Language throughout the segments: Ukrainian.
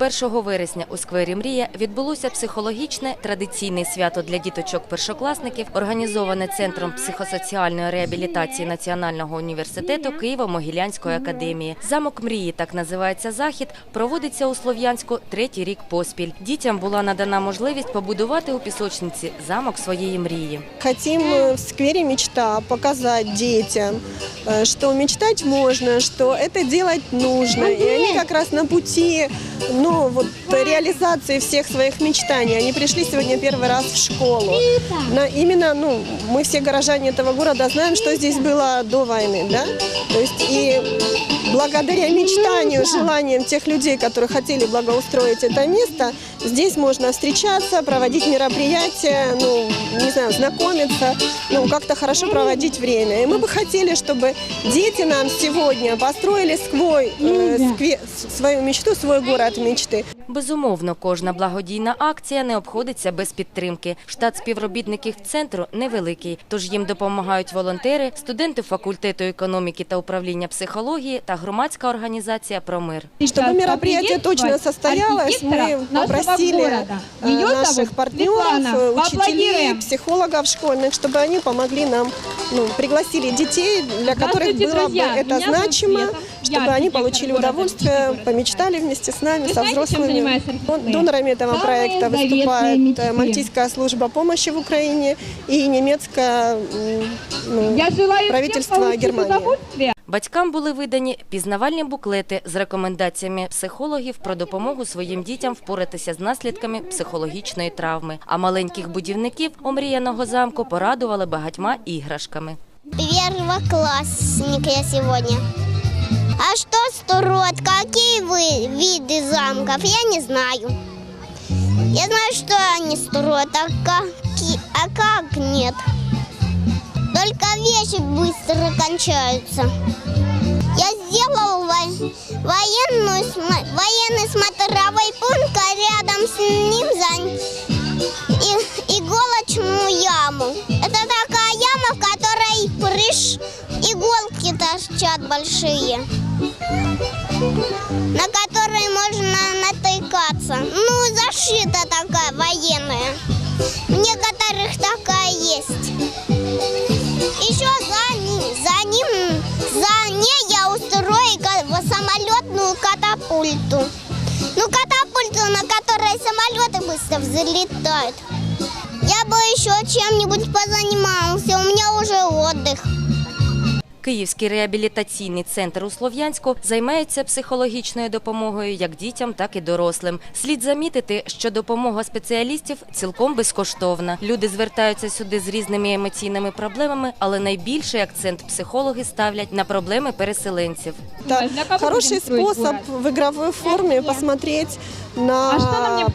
1 вересня у сквері Мрія відбулося психологічне традиційне свято для діточок-першокласників, організоване Центром психосоціальної реабілітації Національного університету Києво-Могилянської академії. Замок мрії, так називається захід, проводиться у Слов'янську третій рік поспіль. Дітям була надана можливість побудувати у пісочниці замок своєї мрії. Хотим э, в сквере «Мечта» показать детям, э, что мечтать можно, что это делать нужно. И они как раз на пути ну, вот, реализации всех своих мечтаний. Они пришли сегодня первый раз в школу. Но именно ну, мы все горожане этого города знаем, что здесь было до войны. Да? То есть и благодаря мечтанию, желаниям тех людей, которые хотели благоустроить это место, здесь можно встречаться, проводить мероприятия, ну, не знаю, знакомиться, ну, как-то хорошо проводить время. И мы бы хотели, чтобы дети нам сегодня построили свой, э, скве- свою мечту, свой город мечты. Безумовно, кожна благодійна акція не обходиться без підтримки. Штат співробітників центру невеликий, тож їм допомагають волонтери, студенти факультету економіки та управління психології та громадська організація «Промир». Чтобы мероприятие точно состоялось, мы попросили э, наших партнеров, э, учителей, психологов школьных, чтобы они помогли нам, ну, пригласили детей, для которых Здравствуйте, было бы друзья. это Меня зовут значимо, Света. чтобы Я они архитектор получили города удовольствие, Петербурга. помечтали вместе с нами, Вы со знаете, чем взрослыми. занимается архитектура? Донорами этого Самые проекта заветные выступает э, мечты. Мальтийская служба помощи в Украине и немецкая м, ну, Я желаю правительство всем получить Германии. удовольствие. Батькам були видані пізнавальні буклети з рекомендаціями психологів про допомогу своїм дітям впоратися з наслідками психологічної травми. А маленьких будівників омріяного замку порадували багатьма іграшками. Первоклассник я сегодня. А что строят? Какие вы виды замков? Я не знаю. Я знаю, что они строят, а как, а как нет. Только вещи быстро кончаются. Я сделал во- военную, военный смотровой пункт, а рядом с ним иголки торчат большие, на которые можно натыкаться. Ну, защита такая военная. В некоторых такая есть. Еще за, за ним, за ней я устрою самолетную катапульту. Ну, катапульту, на которой самолеты быстро взлетают. Я бы еще чем-нибудь позанимался, у меня уже отдых. Київський реабілітаційний центр у Слов'янську займається психологічною допомогою як дітям, так і дорослим. Слід замітити, що допомога спеціалістів цілком безкоштовна. Люди звертаються сюди з різними емоційними проблемами, але найбільший акцент психологи ставлять на проблеми переселенців. Хороший город? в игровой форме посмотреть на А что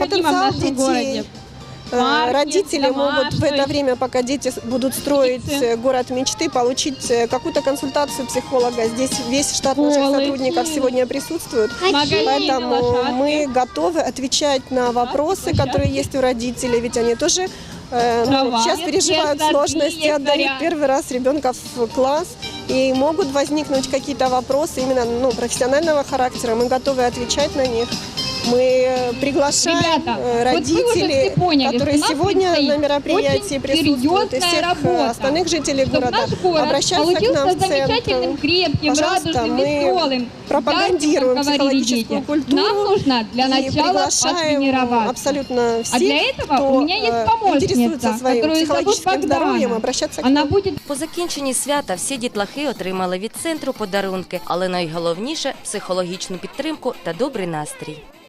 нам необходимо в потенциал нашем детей. городе? Э, Парки, Родители дома, могут в что это еще? время, пока дети с- будут строить Улицы. э, город мечты, получить э, какую-то консультацию психолога. Здесь весь штат наших Школы. сотрудников сегодня присутствует. Магазины, Поэтому лошадки. мы готовы отвечать на вопросы, площадки. которые есть у родителей, ведь они тоже э, ну, Трава, сейчас ветки, переживают сады, сложности, отдают ягодя. первый раз ребенка в класс, и могут возникнуть какие-то вопросы именно ну, профессионального характера. Мы готовы отвечать на них. Мы э, приглашаем Ребята, э, вот вы уже родителей, все поняли, которые что нам сегодня предстоит на мероприятии очень присутствуют, и серьезная всех э, работа, остальных жителей Чтобы города, наш город обращаться к нам получился в центр. замечательным, крепким, Пожалуйста, радужным, мы веселым. пропагандируем ярким, как говорили психологическую дети. культуру Нам нужно для и начала приглашаем потренироваться. абсолютно всех, А для этого кто у меня есть э, помощница, интересуется своим которую зовут психологическим здоровьем, Богдана. обращаться к Она нам. будет По закінченні свята всі дітлахи отримали від центру подарунки, але найголовніше психологічну підтримку та добрий настрій.